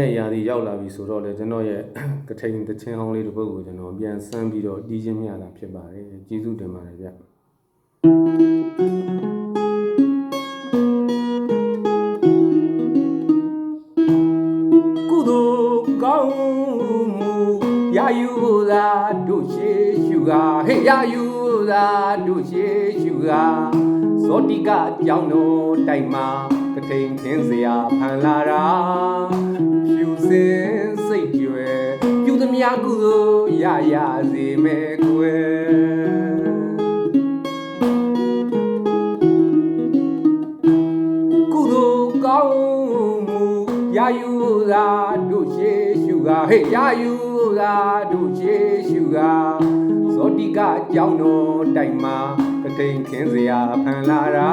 ကထိန်ခင်းတဲ့ຢာဒီရောက်လာပြီဆိုတော့လေကျွန်တော်ရဲ့ကထိန်တချင်းဟောင်းလေးတစ်ပုဒ်ကိုကျွန်တော်ပြန်ဆန်းပြီးတော့တီးချင်းမြတာဖြစ်ပါတယ်ကျေးဇူးတင်ပါတယ်ဗျကုသိုလ်ကောင်းမှုရာယူသာတို့ရှိရှုကာဟေ့ရာယူသာတို့ရှိရှုကာဇောတိကကြောင်းတော်တိုင်မှာကထိန်ခင်းစရာဖန်လာတာ ပြုသမျှကုသိုလ်ရရစေမဲ့ကွယ်ကုသိုလ်ကောင်းမှုရာယူသာတို့ရှိရှုကာဟေ့ရာယူသာတို့ရှိရှုကာဇောတိကကြောင်းတော်တိုင်မှာကတိန်ခင်းစရာဖန်လာတာ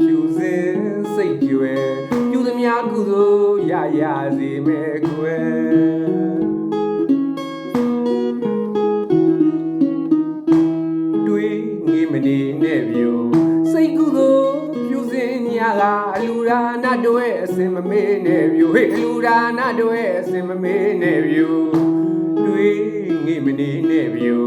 ဖြူစင်စိတ်ကြွယ်ပြုသမျှကုသိုလ်ရရစေမဲ့ကွယ် နေနဲ့ပြိုစိတ်ကုသိုလ်ဖြူစင်ညာကအလူရာနာတွေအစင်မမေးနဲ့ပြိုဟေ့အလူရာနာတွေအစင်မမေးနဲ့ပြိုတွေးငေးမနေနဲ့ပြို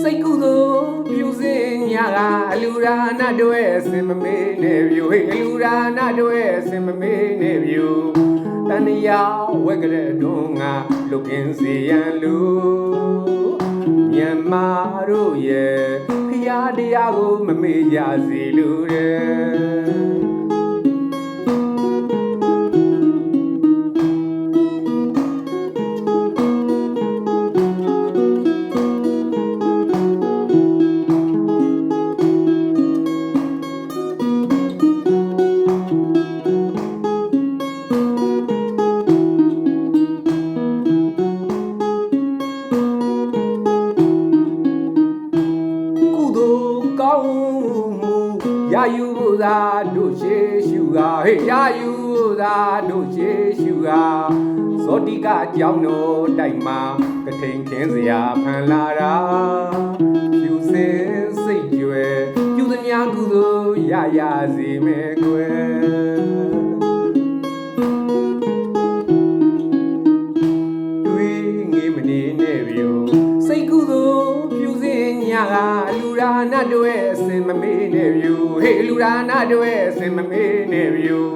စိတ်ကုသိုလ်ဖြူစင်ညာကအလူရာနာတွေအစင်မမေးနဲ့ပြိုဟေ့အလူရာနာတွေအစင်မမေးနဲ့ပြိုတန်ရဝက်ကတဲ့တွန်းငါလုကင်းစီရန်လူမြန်မာတို့ရဲ့ဖ ရာတရားကိုမမေ့ကြစီလူတဲ့ကု င်းမှုရာယူသာတို့ရှိရှုကာဟေ့ရာယူသာတို့ရှိရှုကာဇောတိကကြောင်းတော်တိုက်မှာကထိန်ခင်းစရာဖန်လာတာဖြူစင်စိတ်ကြွယ်ပြုသမျှကုသိုလ်ရရစေမဲ့ကွယ် ကအလူရာနာတွေအစင်မမေးနဲ့ပြိုဟေးအလူရာနာတွေအစင်မမေးနဲ့ပြို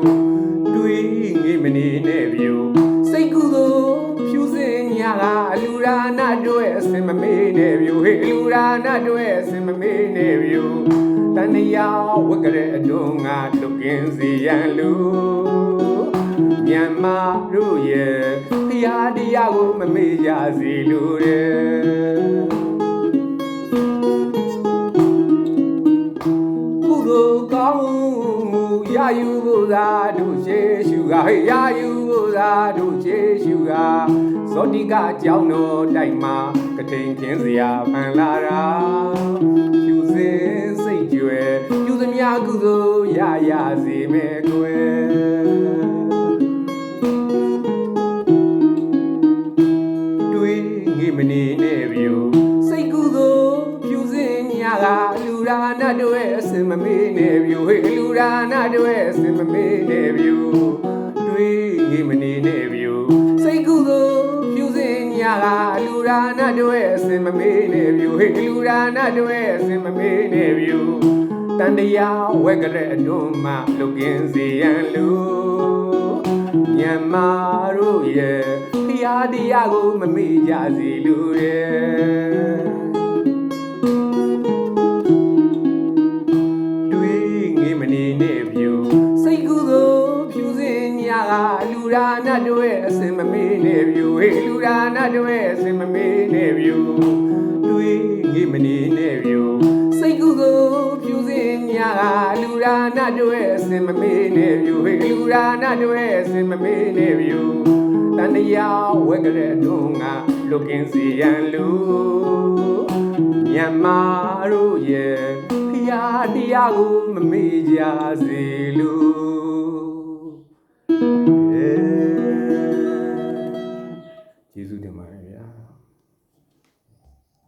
တွေးငေးမနေနဲ့ပြိုစိတ်ကူးသို့ဖြူစင်ညာကအလူရာနာတွေအစင်မမေးနဲ့ပြိုဟေးအလူရာနာတွေအစင်မမေးနဲ့ပြိုတန်ရဝက်ကတဲ့အတွန်းငါလုကင်းစီရန်လူမြန်မာတို့ရဲ့ဖရာတရားကိုမမေ့ကြစီလို့တဲ့ ဟေ့ရယူဖို့သာတို့ရှေရှုကဇောတိကအကြောင်းတော်တိုက်မှာကထိန်ခင်းစရာဖန်လာတာဖြူစင်စိတ်ကြွယ်ပြုသမျှကုသိုလ်ရရစေမဲ့ကွယ်တွေးငေးမနေနဲ့ပြိုစိတ်ကူးသို့ဖြူစင်ညာကအလူရာနာတွေအစင်မမေးနဲ့ပြိုဟေ့အလူရာနာတွေအစင်မမေးနဲ့ပြို နဲ့ပြိုဟေ့အလူရာနာတွေအစင်မမေးနဲ့ပြိုတန်တရားဝက်ကတဲ့အတွန်းမှလုကင်းစီရန်လူမြန်မာတို့ရဲ့ဖရာတရားကိုမမေ့ကြစီလို့ရဲ့တွေးငေးမနေနဲ့ပြူစိတ်ကူးသို့ဖြူစင်ညာကအလူရာနာတို့ရဲ့အစင်မမေ့နဲ့ပြူဟေးလူရာနာတို့ရဲ့အစင်မမေ့နဲ့ပြူ တွေးငေးမနေနဲ့ပြူစိတ်ကူးသို့ဖြူစင်ညာကအလူရာနာတို့ရဲ့အစင်မမေ့နဲ့ပြူဟေးလူရာနာတို့ရဲ့အစင်မမေ့နဲ့ပြူတန်တရားဝက်ကတဲ့အတွန်းငါလုကင်းစီရန်လူမြန်မာတို့ရဲ့ဖရာတရားကိုမမေ့ကြစေလို့